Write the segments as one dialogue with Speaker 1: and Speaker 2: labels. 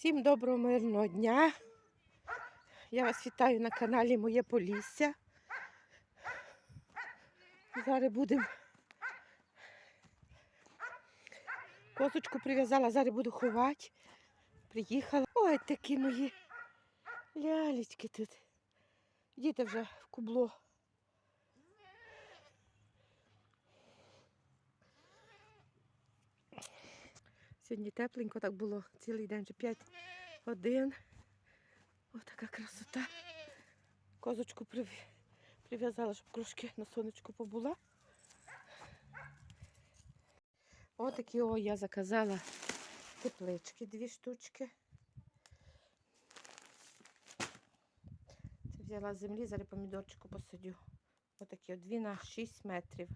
Speaker 1: Всім доброго мирного дня. Я вас вітаю на каналі Моє Полісся. Зараз будемо. Козочку прив'язала, зараз буду ховати. Приїхала. Ой, такі мої лялечки тут. Діти вже в кубло. Сьогодні тепленько так було цілий день, вже 5 годин. Ось така красота. Козочку прив'язала, щоб трошки на сонечку побула. Ось такі о, я заказала теплички, дві штучки. Це взяла з землі, зараз помідорчику посадю. Ось такі от, дві на 6 метрів.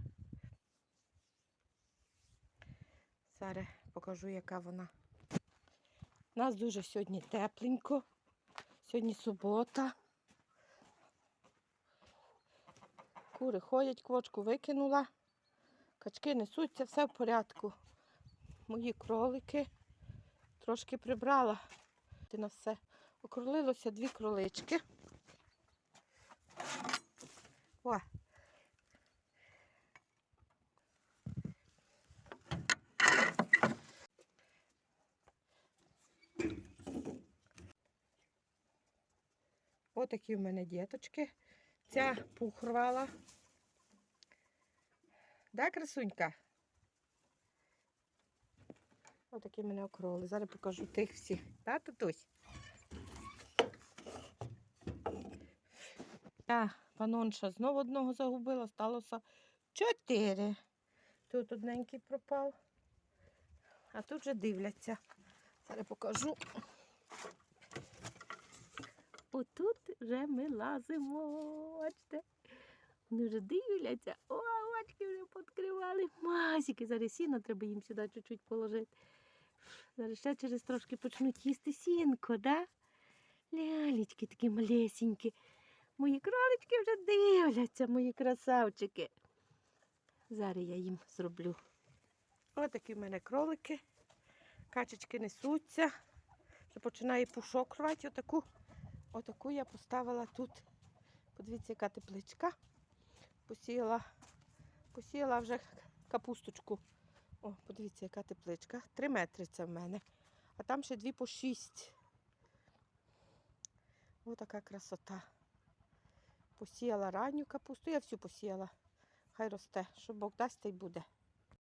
Speaker 1: Зараз покажу, яка вона. У нас дуже сьогодні тепленько. Сьогодні субота. Кури ходять, квочку викинула. Качки несуться, все в порядку. Мої кролики трошки прибрала. На все. Окролилося дві кролички. О, Отакі в мене діточки. Ця пух рвала. Да, красунька? Отакі в мене окроли. Зараз покажу тих всіх. Да, татусь? Та панонша знову одного загубила, сталося чотири. Тут одненький пропав, а тут вже дивляться. Зараз покажу. Отут вже ми лазимо. Бачите? Вони вже дивляться. О, очки вже підкривали. Масики. Зараз сіно треба їм сюди чуть-чуть положити. Зараз ще через трошки почнуть їсти сінко, да? Лялечки такі малесенькі. Мої кролички вже дивляться, мої красавчики. Зараз я їм зроблю. Ось такі в мене кролики. Качечки несуться. Починає пушок рвати. Отаку Отаку я поставила тут. Подивіться, яка тепличка. Посіяла, посіяла вже капусточку. О, подивіться, яка тепличка. Три метри це в мене. А там ще дві по шість. Ось така красота. Посіяла ранню капусту, я всю посіяла. Хай росте, що Бог дасть, та й буде.